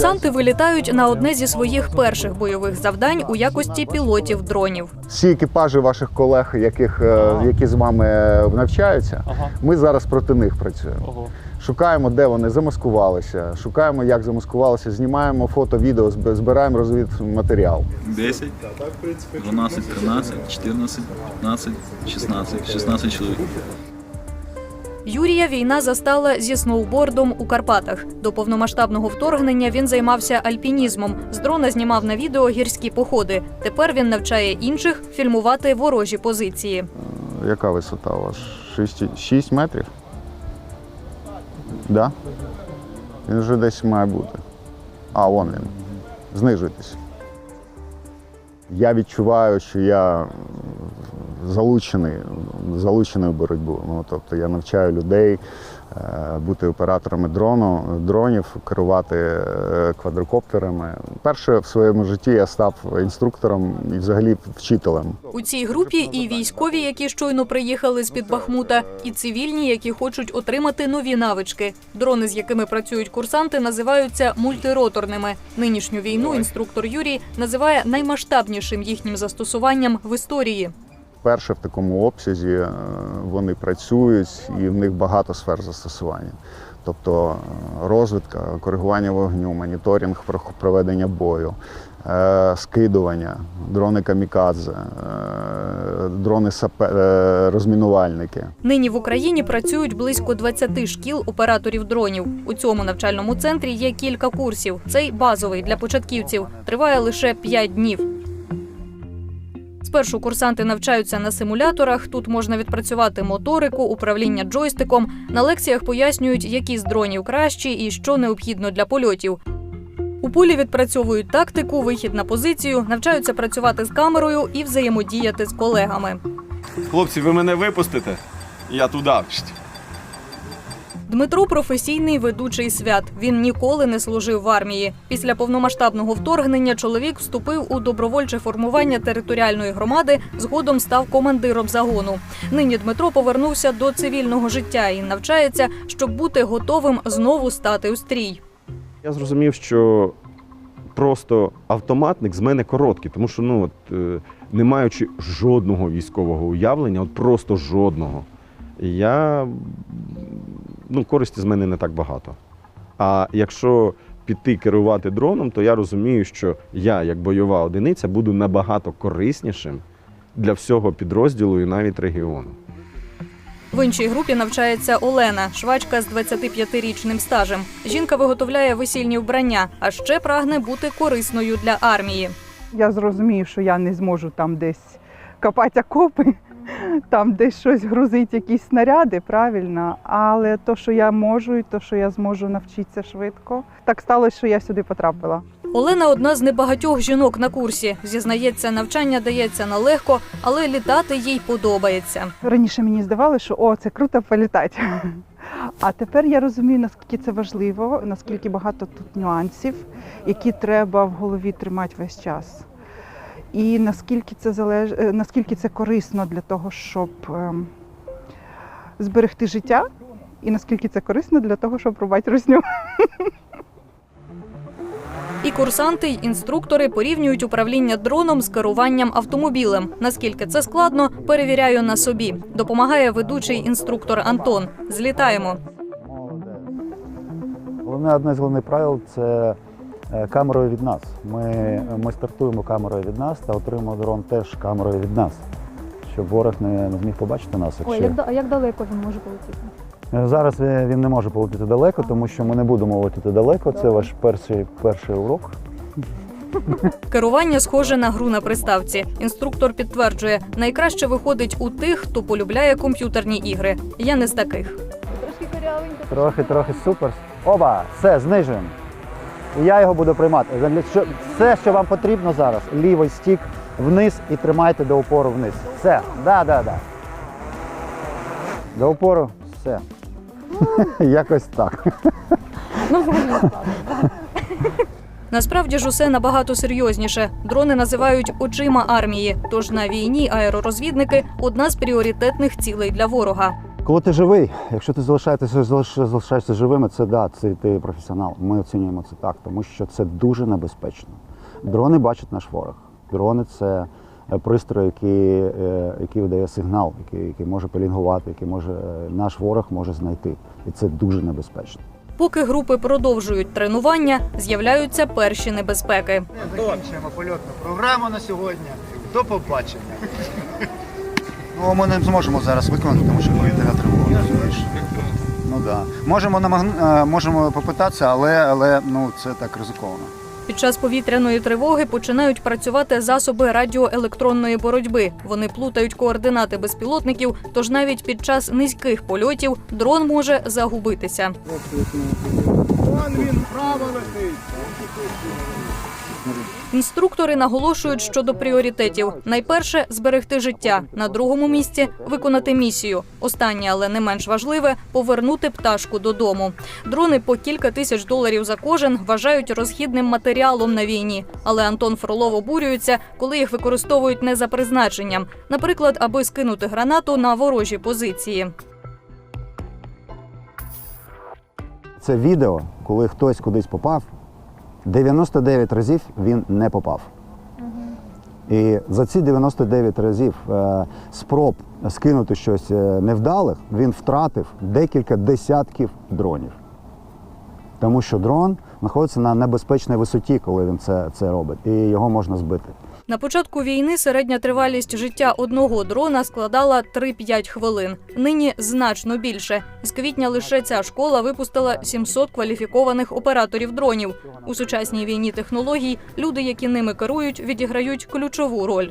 Курсанти вилітають на одне зі своїх перших бойових завдань у якості пілотів дронів. Всі екіпажі ваших колег, яких, е, Ага. які з вами навчаються, Ага. ми зараз проти них працюємо. Ого. Шукаємо, де вони замаскувалися, шукаємо, як замаскувалися, знімаємо фото, відео, зб- збираємо розвідматеріал. 10, 12, 13, 14, 15, 16. 16 чоловік. Юрія війна застала зі сноубордом у Карпатах. До повномасштабного вторгнення він займався альпінізмом. З дрона знімав на відео гірські походи. Тепер він навчає інших фільмувати ворожі позиції. Яка висота у вас? 6, 6 метрів? Да? Він вже десь має бути. А, вон він. Знижуйтесь. Я відчуваю, що я залучений, залучений в боротьбу. Ну, тобто я навчаю людей е, бути операторами дрону, дронів, керувати е, квадрокоптерами. Перше в своєму житті я став інструктором і взагалі вчителем. У цій групі і військові, які щойно приїхали з під Бахмута, і цивільні, які хочуть отримати нові навички. Дрони, з якими працюють курсанти, називаються мультироторними. Нинішню війну інструктор Юрій називає наймасштабнішим їхнім застосуванням в історії. Перше в такому обсязі е, вони працюють і в них багато сфер застосування. Тобто е, розвідка, коригування вогню, моніторинг про- проведення бою, е, скидування, дрони камікадзе, дрони розмінувальники. Нині в Україні працюють близько 20 шкіл операторів дронів. У цьому навчальному центрі є кілька курсів. Цей базовий для початківців триває лише 5 днів. Спершу курсанти навчаються на симуляторах. Тут можна відпрацювати моторику, управління джойстиком. На лекціях пояснюють, які з дронів кращі і що необхідно для польотів. У полі відпрацьовують тактику, вихід на позицію, навчаються працювати з камерою і взаємодіяти з колегами. Хлопці, ви мене випустите? Я туди. Дмитро професійний ведучий свят. Він ніколи не служив в армії. Після повномасштабного вторгнення чоловік вступив у добровольче формування територіальної громади. Згодом став командиром загону. Нині Дмитро повернувся до цивільного життя і навчається, щоб бути готовим знову стати у стрій. Я зрозумів, що просто автоматник з мене короткий, тому що ну, от, е, не маючи жодного військового уявлення, от просто жодного, я ну, користі з мене не так багато. А якщо піти керувати дроном, то я розумію, що я, як бойова одиниця, буду набагато кориснішим для всього підрозділу і навіть регіону. В іншій групі навчається Олена, швачка з 25-річним стажем. Жінка виготовляє весільні вбрання, а ще прагне бути корисною для армії. Я зрозумію, що я не зможу там десь копати окопи, там десь щось грузити, якісь снаряди, правильно. Але то, що я можу, і то, що я зможу навчитися швидко, так сталося, що я сюди потрапила. Олена одна з небагатьох жінок на курсі. Зізнається, навчання дається нелегко, але літати їй подобається. Раніше мені здавалося, що о, це круто політати. А тепер я розумію, наскільки це важливо, наскільки багато тут нюансів, які треба в голові тримати весь час. І наскільки це залеж... е, наскільки це корисно для того, щоб ем, зберегти життя, і наскільки це корисно для того, щоб рубати русню. І курсанти, й інструктори порівнюють управління дроном з керуванням автомобілем. Наскільки це складно, перевіряю на собі. Допомагає ведучий інструктор Антон. Злітаємо. Головне одне з головних правил це камерою від нас. Ми, ми стартуємо камерою від нас та отримуємо дрон теж камерою від нас, щоб ворог не, не зміг побачити нас. Ой, як, да- а як далеко він може полетіти? Е, Зараз він не може полетіти далеко, тому що ми не будемо летіти далеко. Це ваш перший, перший урок. Керування схоже на гру на приставці. Інструктор підтверджує, найкраще виходить у тих, хто полюбляє комп'ютерні ігри. Я не з таких. Трошки корявенько. Трохи, трохи супер. Оба, все, знижуємо. І я його буду приймати. Все, що вам потрібно зараз, лівий стік вниз і тримайте до опору вниз. Все, да, да, да. До опору, все. Якось так. Ну, взагалі складно. Насправді ж усе набагато серйозніше. Дрони називають очима армії. Тож на війні аеророзвідники одна з пріоритетних цілей для ворога. Коли ти живий, якщо ти залишаєшся, залиш- залишаєшся живими, це да, це ти професіонал. Ми оцінюємо це так, тому що це дуже небезпечно. Дрони бачать наш ворог. Дрони це е, пристрій, який, е, який видає сигнал, який, який може пелінгувати, який може е, наш ворог може знайти. І це дуже небезпечно. Поки групи продовжують тренування, з'являються перші небезпеки. Закінчуємо польотну програму на сьогодні. До побачення. Ну, ми не зможемо зараз виконати, тому що повітряна тривога. Ну да. Можемо намаг- е, можемо попитатися, але, але ну, це так ризиковано. Під час повітряної тривоги починають працювати засоби радіоелектронної боротьби. Вони плутають координати безпілотників, тож навіть під час низьких польотів дрон може загубитися. Інструктори наголошують щодо пріоритетів: найперше зберегти життя, на другому місці виконати місію. Останнє, але не менш важливе повернути пташку додому. Дрони по кілька тисяч доларів за кожен вважають розхідним матеріалом на війні. Але Антон Фролов обурюється, коли їх використовують не за призначенням, наприклад, аби скинути гранату на ворожі позиції. Це відео, коли хтось кудись попав, 99 разів він не попав. І за ці 99 разів е, спроб скинути щось е, невдалих, він втратив декілька десятків дронів. Тому що дрон знаходиться на небезпечній висоті, коли він це, це робить, і його можна збити. На початку війни середня тривалість життя одного дрона складала 3-5 хвилин. Нині значно більше. З квітня лише ця школа випустила 700 кваліфікованих операторів дронів. У сучасній війні технологій люди, які ними керують, відіграють ключову роль.